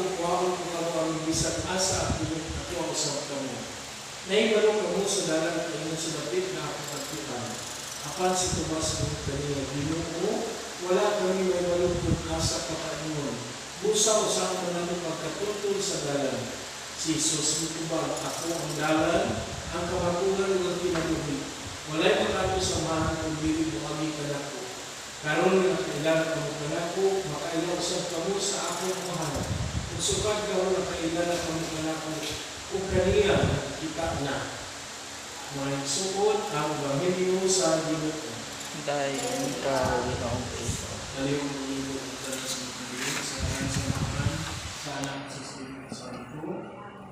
ko karon ang bisan asa ako ako ang usab kamo. Naibalo kamo sa dalan kayo sa dapit na ako pagkitan. Apan si Tomas ng kaniya Ginoo, wala kami may malungkot asa pakaingon. Busa usang mo namin magkatutol sa dalan. Si Jesus mitubag ako ang dalan, ang kamatugan ng kinabuhi. Walay makato samahan ng dili mo agi kanako. Karon nga kailangan kamo kanako, makailaw sa kamo sa akong mahal. Sukad karon nga kailangan kamo kanako, kung kaniya kita na. May suot ang Ebanghelyo sa Ginoo. Dahil ikaw, Ginoong Kristo. Dali mo mga ibig sa Pilipinas, sa ngalan sa Mahan, sa anak sa Espiritu Santo,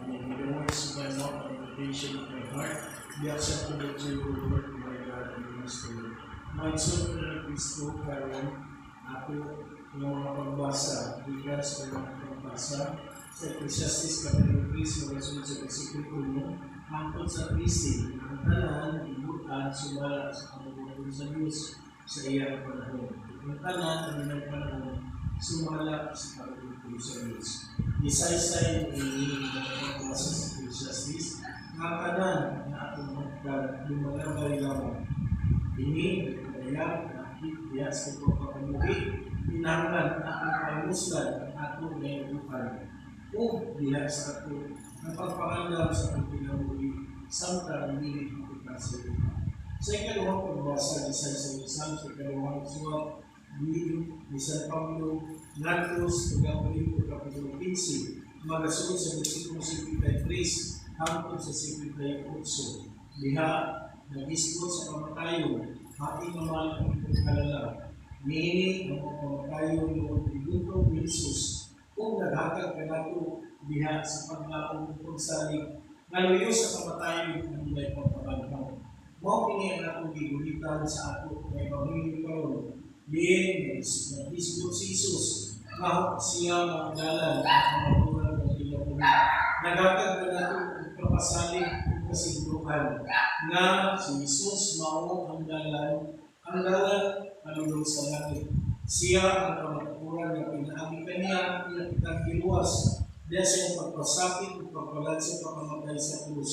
and in the words of my mouth and the meditation of my heart, be acceptable to you, Lord, my God, and my Spirit. My soul na Kristo, karon, ako yung mga pagbasa, ko yung mga pagbasa, sa Ecclesiastes Kapitulo 3, sa rason sa versikulo 1, hangtod sa Kristi, ang tanan, ibutan, sumala sa kamubuhan sa Diyos, sa iyang panahon. Ang tanan, ang ilang panahon, sumala sa kamubuhan sa Diyos. Isaysay ini ng pagbasa sa Ecclesiastes, ang tanan na atong magkag lumalabay lamang. Ini, kaya, nakit, diya sa pagpapamuhi, pinanglan na ang panguslan ang atong ngayon o diha sa ato ang pagpangandam sa ating pinamuhi samtang hindi kita sa lupa. Sa ikalawang pagbasa ni San sa Isang sa ikalawang suwat ni ni San Pablo Natos Pagkapalit ko Kapitulo 15 magasunod sa versikulo 53 hangtod sa 58 Diha nag-ispo sa pamatayon ating naman ang pagkalala Nini ang pamatayon noong tributo ni Jesus kung naghatag ka nato diha sa paglaong pagsalig ngaluyo sa kamatayon ng ilay pagpabantaw. Mao kini ang atong gigulitan sa ato kay Ebanghelyo karon. Diin nag-isgot si Jesus kahit siya ang dalan at kamaturan ng ilang Naghatag ka nato ang kapasalig at kasigduhan na si Jesus mao ang dalan ang kalulong sa langit. Siya ang kamaturan na pinaagi kaniya na kitang iluwas dahil sa pagpasakit at pagpalan sa pagkamatay sa krus.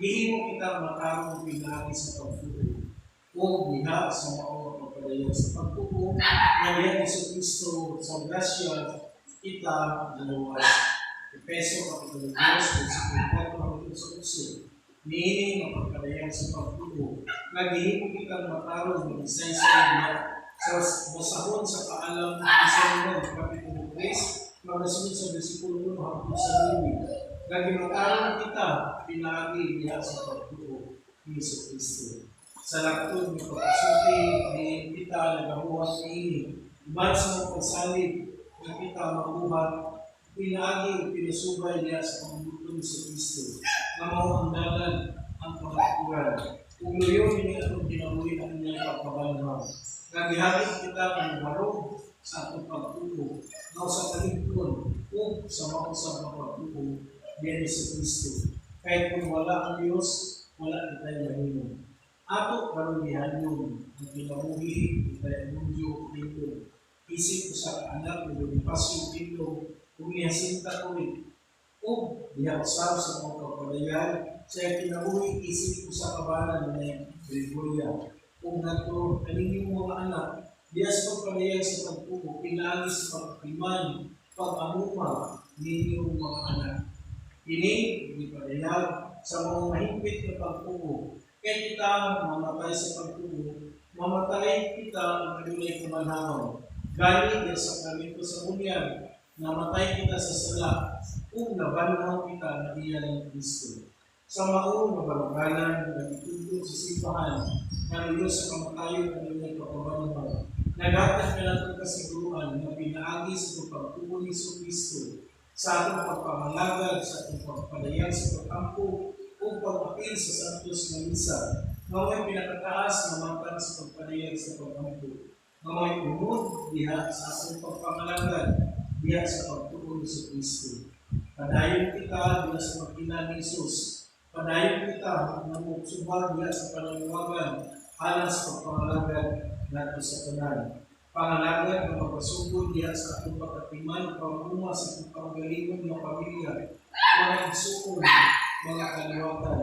Gihimo kita matarong pinaagi sa pagpupo o biha sa maong pagpadayan sa pagpupo na diyan sa Kristo sa grasya kita naluwas. Epeso Kapitulo 2, versikulo 4 hanggang sa 11. Nihiling ang pagpadayan sa pagpupo na gihimo kita matarong mag-isay sa diya sa basahon sa paalam ng Isalmo, Kapitulo 3, magasunod sa versikulo 1 hanggang sa 9. Nagimataran kita, pinagi niya sa pagtuo ni Yesu Kristo. Sa laktod ng pagkasunti, ni kita nagahuhat ini. Iban sa mga pagsalig, na kita mabuhat, pinagi, pinasubay niya sa pambuto ni Yesu Kristo. Na mao ang dalan, ang pagkakuran. Kung luyo, hindi atong ginabuhi ang niya pagkabanhaw. Nagihapit kita ng barog sa atong pagtuo, na sa kaligton, o sa mausap na pagtuo, diyan sa Kristo. Kahit kung wala ang Diyos, wala kita mahimo. Ato karumihan yun, ang pinamuhi, kita yung dito. Isip ko sa anak, kung lumipasyo dito, kung niyasinta ko rin. O, diha usap sa mga kapalayan, sa pinamuhi, isip ko sa kabanan na Gregoria. Kung nato, kaningin mga anak, diya sa pagpalayan sa pagpupo, pinagi sa pagkiman, pag-amuma, ninyo mga anak. Ini, hindi padayag sa mga mahigpit na pagpupo. Kaya kita mamatay sa pagpupo, mamatay kita ang kadulay kumanhawan. Gani din sa kamito sa bunyan, namatay kita sa sala, kung nabanhaw kita na iya ng Kristo. Sa maong na baluganan na itutulog sa simbahan, na iyo sa kamatayon ng inyong kapabanhaw. Nagatag ka natin kasiguruhan na pinaagi sa pagpagpupo ni Kristo sa atong pagpamalagad, sa atong pagpadayan sa pagkampo, o pag-apil sa Santos na Misa, nga may pinakataas na matan sa pagpadayan sa pagkampo, nga may unod diha sa atong pagpamalagad, diha sa pagtuon sa Kristo. Padayon kita diha sa magkina ni Jesus. Padayon kita na muksubag diha sa pananawagan alang sa pagpamalagad nato sa tanan. pangalagan ng magpasugod diya sa atong pagkatiman, panguma sa atong kaugalingon ng pamilya, mga igsuon, mga kaliwatan,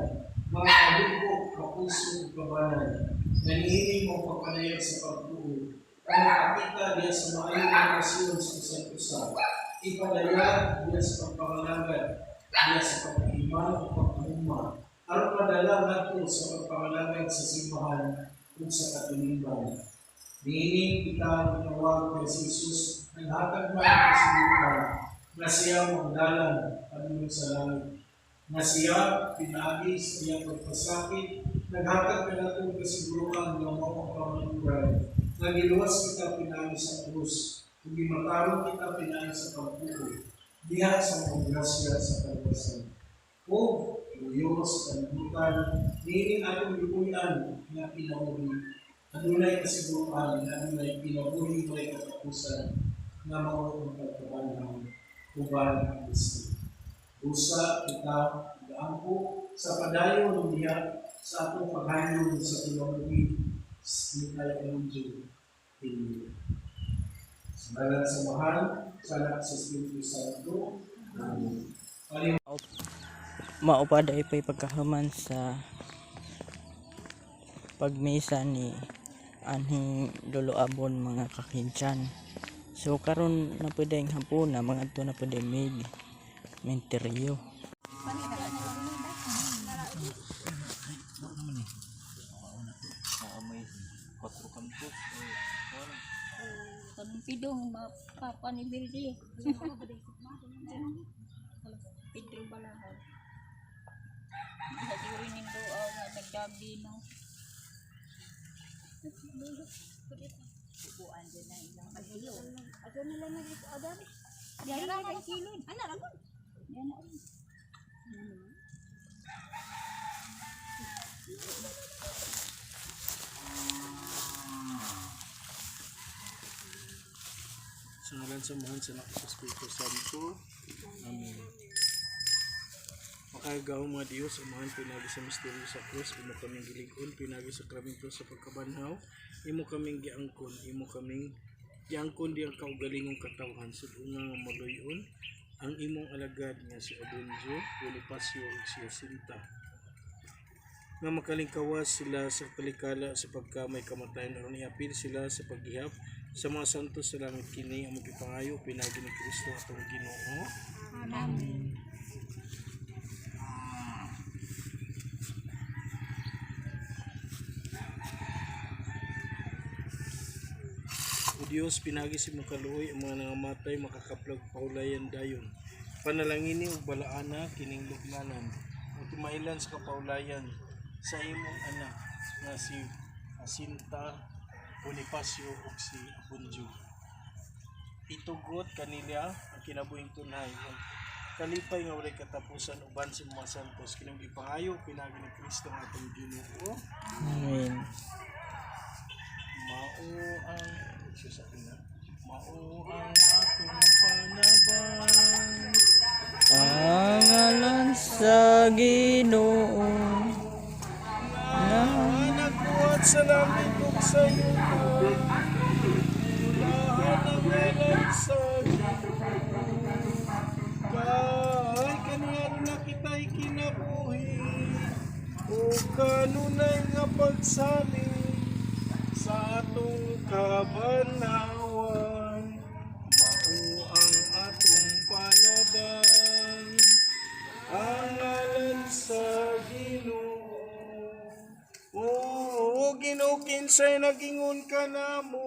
mga kalubo, kapuso, kabanan, nangihiling mo pagpanayag sa pagtuo, ang nakakita diya sa maayong mga nasyon sa isang usa, ipadaya diya sa pagpangalagan, diya sa pagkatiman o pagkuma, aron padala nato sa pagpangalagan sa simbahan kung sa katuliban. Niining kita tinawag kay Jesus, naghatag man ang kasilukan, na siya magdalan padulong sa langit. Na siya, pinagi sa iyang pagpasakit, naghatag ka na itong kasiguruhan ng mga pamanuray. Nagiluwas kita pinagi sa krus, hindi matarong kita pinagi sa pagpupo, diha sa mga grasya sa kalbasan. O, Diyos, kalibutan, niining atong lipunan na pinahuli Adunay kasiguruhan na adunay pinabuhi may katapusan na mao ang pagkabanhaw uban ang Kristo. Usa kita gaampo sa padayon ng diha sa atong paghayon sa pinabuhi ni tayo kanudyo. Sa ngalan sa mahal, sa anak sa Espiritu Santo. Amen. Pali- Maupada ipay pagkahaman sa pagmisa ni anhing lolo abon mga kakinsyan. So karon na pwede ang hapon na mga to na pwede may menteryo. Ni Bildi. Pedro Balahon. Sa siguro ning doa nga nagdabi no. Upuan din na ilang kilo. Ako na lang nagito adam. Diyan na kay kilo. Ana ra ko. Diyan na. Sa ngalan sa mahal sa Espiritu Santo. Amen. Makagaw mga Diyos, amahan pinagi sa misteryo sa krus, imo kaming giligon, pinagi sa kramento sa pagkabanhaw, imo kaming giangkon, imo kaming giangkon di ang kaugalingong katawhan sa nga nga maluyon, ang imong alagad nga si Abunjo, Bonifacio ug si Jacinta. Nga makalingkawas sila sa kalikala sa pagkamay kamatayan aron iapil sila sa paghihap sa mga santos sa langit kini ang magipangayo pinagi ni Kristo atong Ginoo O Dios, pinagi si makaluoy ang mga nangamatay makakaplag paulayan dayon. Panalangini ug balaana kining lugnanan. O tumailan sa kapaulayan sa imong anak nga si Jacinta Bonifacio ug si Abunjo. Itugot kanila ang kinabuhing tunay. Ang kalipay nga walay katapusan uban sa mga santos kinang gipangayo pinagi ni Kristo ang atong Ginoo. Amen. Mao ang Diyos sa akin na. Mao ang atong panabang. Pangalan sa Ginoo. Na nagbuhat sa ug sa yuta. Nga pagsaling sa atong kabanawan. Mao ang atong panabang. Ang ngalan sa Ginoo. Oo, Ginoo kinsay nagingon ka namo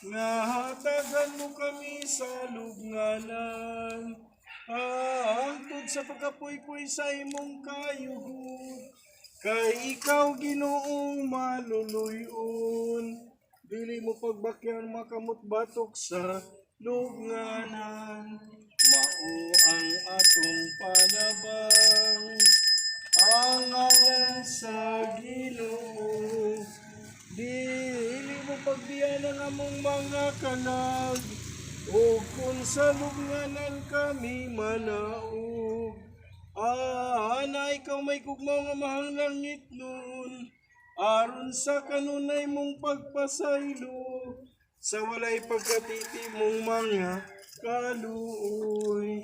nga hatagan mo kami sa lugnanan. Ah, angtod sa pagkapuy-puy sa imong kayuhod. Kay ikaw ginoong maluluyon. Dili mo pagbakyan makamot batok sa lugnanan. Mao ang atong panabang. Ang ngalan sa Ginoo. Dili mo pagbiyan ang among mga kanag. O kung sa lugnanan kami manaog. Ah, na ikaw may kugmaw nga mahal langit nun. Aron sa kanunay mong pagpasaylo. sa walay pagkatiti mong mga kaluoy.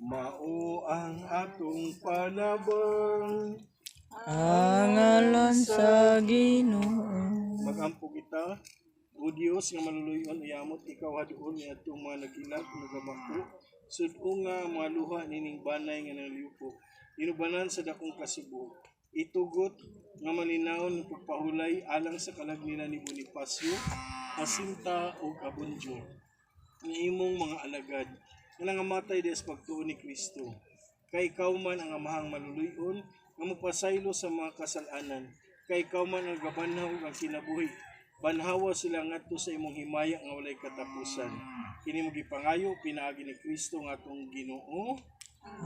Mao ang atong panabang. Ang ngalan sa Ginoo. Magampo kita, O Dios nga maluluyon ayamot ikaw haduon ni atong mga nagilag nagamako. Sudo nga mga luha nining banay nga nangliupo. Inubanan sa dakong kasubo. Itugot nga malinawon ng pagpahulay alang sa kalagnina ni Bonifacio, Asinta o Abunjo. Nga imong mga alagad nga nangamatay des pagtuon ni Kristo. Kay ikaw man ang amahang maluluyon nga magpasaylo sa mga kasalanan. Kay ikaw man ang gabanhaw ang kinabuhi. Banhawa sila ngadto sa imong himaya nga walay katapusan. Kini mo gipangayo pinaagi ni Kristo nga atong Ginoo.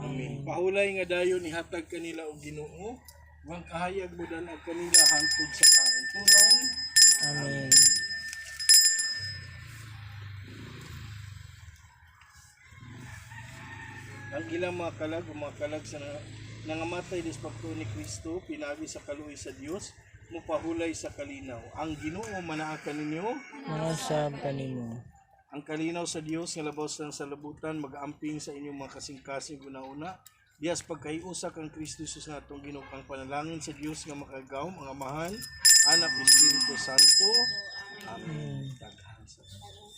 Amen. Pahulay nga dayon ihatag kanila og Ginoo. Wang kahayag mo dan ang kanila hangtod sa kaunturan. Amen. Ang ilang mga kalag o mga kalag sa na- nangamatay des pagtuon ni Kristo, pinagi sa kaluoy sa Dios, mupahulay sa kalinaw. Ang Ginoo manaakan ninyo, Mga sab kanimo. ang kalinaw sa Dios nga labaw sa salabutan mag-amping sa inyong mga kasing-kasing una-una. Dias pagkaiusa kang Kristo Jesus nga atong Ginoo ang panalangin sa Dios nga makagawom ang Amahan, Anak Espiritu Santo. Amen. Daghan sa-